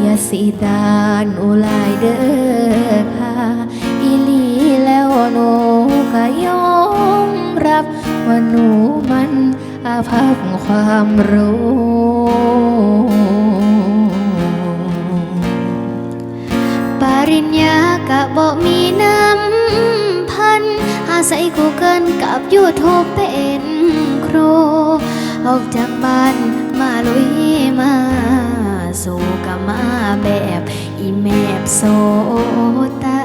อย่าสีดานอุลายเด้อค่ะอีลีแล้วหนูก็ยอมรับ ว่าหนูมันอาภัพความรู้ปริญญากะบอกมีน้ำพัน อาศัยกูเกิลกับยูทูบเป็นครู ออกจากบ้าน แบบอีแมบโซตาย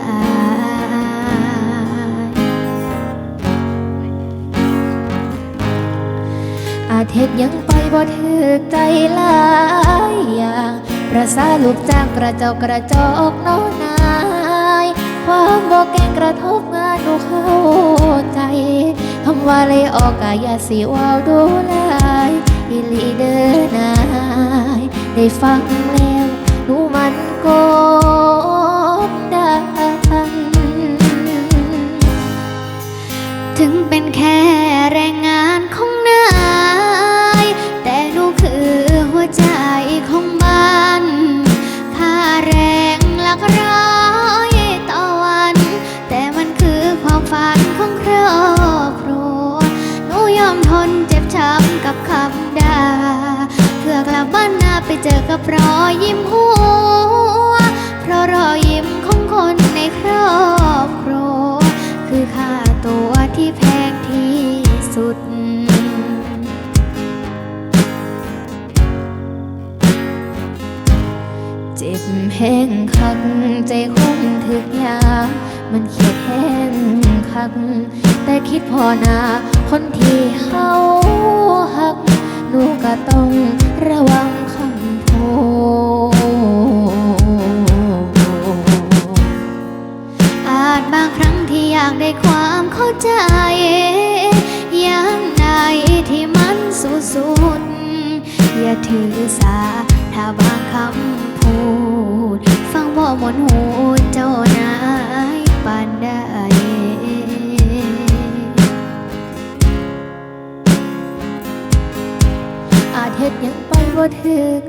อาเทศยังไปบ่ถือใจหลายอย่างประสาลูกจ้างกระเจ้ากระจอกน้อนาย ความบ่เก่งกระทบงานหนูเข้าใจคำว่าเลยออกกายาสีวาวดูลายอีลีเดอร์นาย ได้ฟัง กดดัน ถึงเป็นแค่แรงงานของนาย แต่หนูคือหัวใจของบ้านค่าแรงหลักร้อยต่อวัน แต่มันคือความฝันของครอบครัวหนูยอมทนเจ็บช้ำกับคำด่า เพื่อกลับบ้านนาไปเจอกับรอยยิ้มหัว ที่แพงที่สุด เจ็บแห้งคักใจคงถึกยา มันเขียดแห้งคัก แต่คิดพอนา คนที่เขาหักหนูก็ต้องระวังคำพูด ย่างใดที่มันสุดสุดๆอย่าถือสา ถ้าบางคำพูด ฟังบ่หมดหูเจ้านายปานใดอาจเฮ็ดยังไปบ่ถึก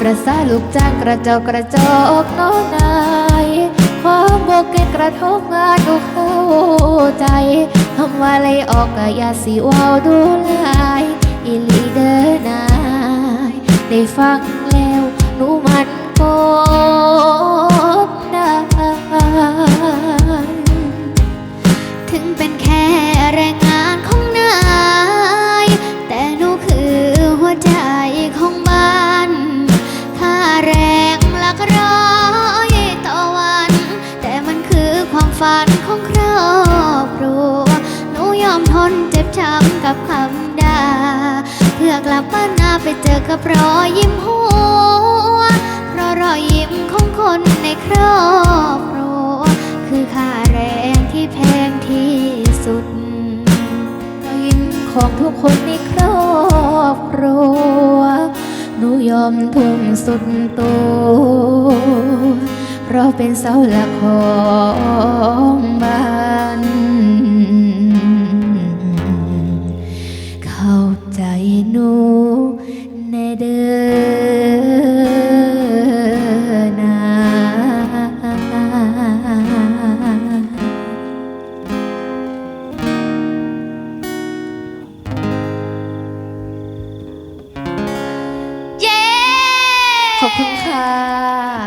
ประสาลูกจ้างกระเจอกกระจอกน้องนาย ความโบเกตกระทบงานดูเข้าใจคำว่าเลยออกก็อย่าสิว้าวดูลายอีลีเดอร์นายได้ฟังแล้วหนูมันกดดันถึงเป็นแค่แรงงานของนาย แต่หนูคือหัวใจของบ้าน ค่าแรงหลักร้อย นเจ็บช้ำกับคำด่า เพื่อกลับบ้านนาไปเจอกับรอยยิ้มหัว เพราะรอยยิ้มของคนในครอบครัวคือค่าแรงที่แพงที่สุด รอยยิ้มของทุกคนในครอบครัวหนูยอมทุ่มสุดตัวเพราะเป็นเสาหลักของบ้าน หนูในเด้อนาเย้ขอบคุณค่ะ